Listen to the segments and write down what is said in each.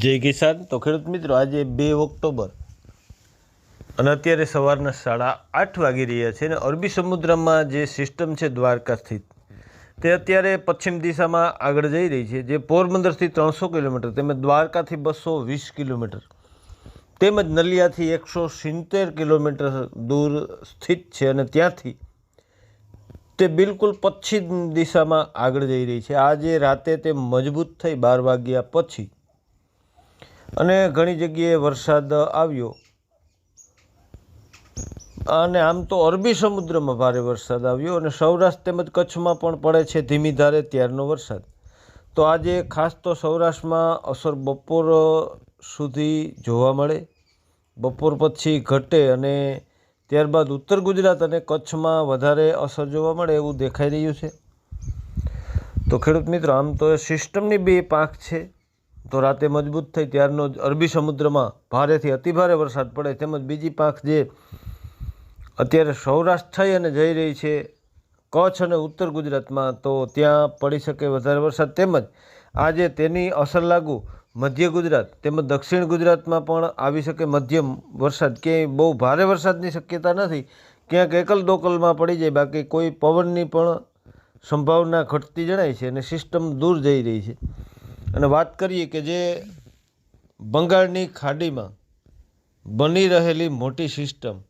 જય કિસાન. તો ખેડૂત મિત્રો, આજે બે ઓક્ટોબર અને અત્યારે સવારના સાડા આઠ વાગી રહ્યા છે અને અરબી સમુદ્રમાં જે સિસ્ટમ છે દ્વારકા સ્થિત, તે અત્યારે પશ્ચિમ દિશામાં આગળ જઈ રહી છે. જે પોરબંદરથી ત્રણસો કિલોમીટર તેમજ દ્વારકાથી બસો વીસ કિલોમીટર તેમજ નલિયાથી એકસો સિત્તેર કિલોમીટર દૂર સ્થિત છે અને ત્યાંથી તે બિલકુલ પશ્ચિમ દિશામાં આગળ જઈ રહી છે. આજે રાતે તે મજબૂત થઈ બાર વાગ્યા પછી અને ઘણી જગ્યાએ વરસાદ આવ્યો. અને આમ તો અરબી સમુદ્રમાં ભારે વરસાદ આવ્યો અને સૌરાષ્ટ્ર તેમજ કચ્છમાં પણ પડે છે ધીમી ધારે ત્યારનો વરસાદ. તો આજે ખાસ તો સૌરાષ્ટ્રમાં અસર બપોર સુધી જોવા મળે. બપોર પછી ઘટે અને ત્યારબાદ ઉત્તર ગુજરાત અને કચ્છમાં વધારે અસર જોવા મળે એવું દેખાઈ રહ્યું છે. તો ખેડૂત મિત્રો, આમ તો એ સિસ્ટમની બે પાંખ છે. તો રાતે મજબૂત થઈ ત્યારનો જ અરબી સમુદ્રમાં ભારેથી અતિભારે વરસાદ પડે. તેમજ બીજી પાંખ જે અત્યારે સૌરાષ્ટ્ર થઈ અને જઈ રહી છે, કચ્છ અને ઉત્તર ગુજરાતમાં, તો ત્યાં પડી શકે વધારે વરસાદ. તેમજ આજે તેની અસર લાગુ મધ્ય ગુજરાત તેમજ દક્ષિણ ગુજરાતમાં પણ આવી શકે મધ્યમ વરસાદ. ક્યાંય બહુ ભારે વરસાદની શક્યતા નથી. ક્યાંક એકલ દોકલમાં પડી જાય, બાકી કોઈ પવનની પણ સંભાવના ઘટતી જણાય છે અને સિસ્ટમ દૂર જઈ રહી છે. અને વાત કરીએ કે જે બંગાળની ખાડીમાં બની રહેલી મોટી સિસ્ટમ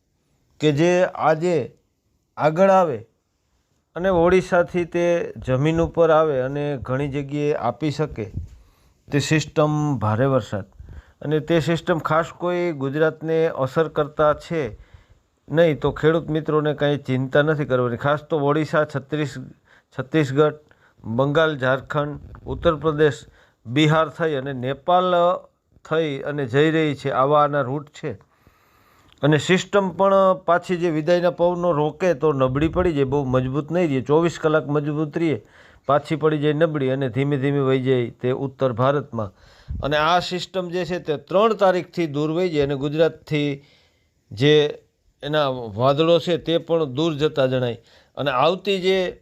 કે જે આજે આગળ આવે અને ઓડિશાથી તે જમીન ઉપર આવે અને ઘણી જગ્યાએ આપી શકે તે સિસ્ટમ ભારે વરસાદ. અને તે સિસ્ટમ ખાસ કોઈ ગુજરાતને અસર કરતા છે નહીં તો ખેડૂત મિત્રોને કંઈ ચિંતા નથી કરવાની. ખાસ તો ઓડિશા, છત્રીસ, છત્તીસગઢ, બંગાળ, ઝારખંડ, ઉત્તર પ્રદેશ બિહાર થઈ અને નેપાલ થઈ અને જઈ રહી છે. આવા આના રૂટ છે. અને સિસ્ટમ પણ પાછી જે વિદાયના પવનો રોકે તો નબળી પડી જાય. બહુ મજબૂત નહીં રહે. ચોવીસ કલાક મજબૂત રહીએ પાછી પડી જાય નબળી અને ધીમે ધીમે વહી જાય તે ઉત્તર ભારતમાં. અને આ સિસ્ટમ જે છે તે ત્રણ તારીખથી દૂર વહી જાય અને ગુજરાતથી જે એના વાદળો છે તે પણ દૂર જતા જણાય. અને આવતી જે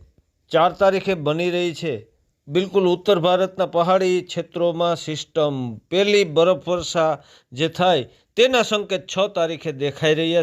ચાર તારીખે બની રહી છે બિલકુલ ઉત્તર ભારતના પહાડી ક્ષેત્રોમાં સિસ્ટમ, પહેલી બરફવર્ષા જે થાય તેના સંકેત છ તારીખે દેખાઈ રહ્યા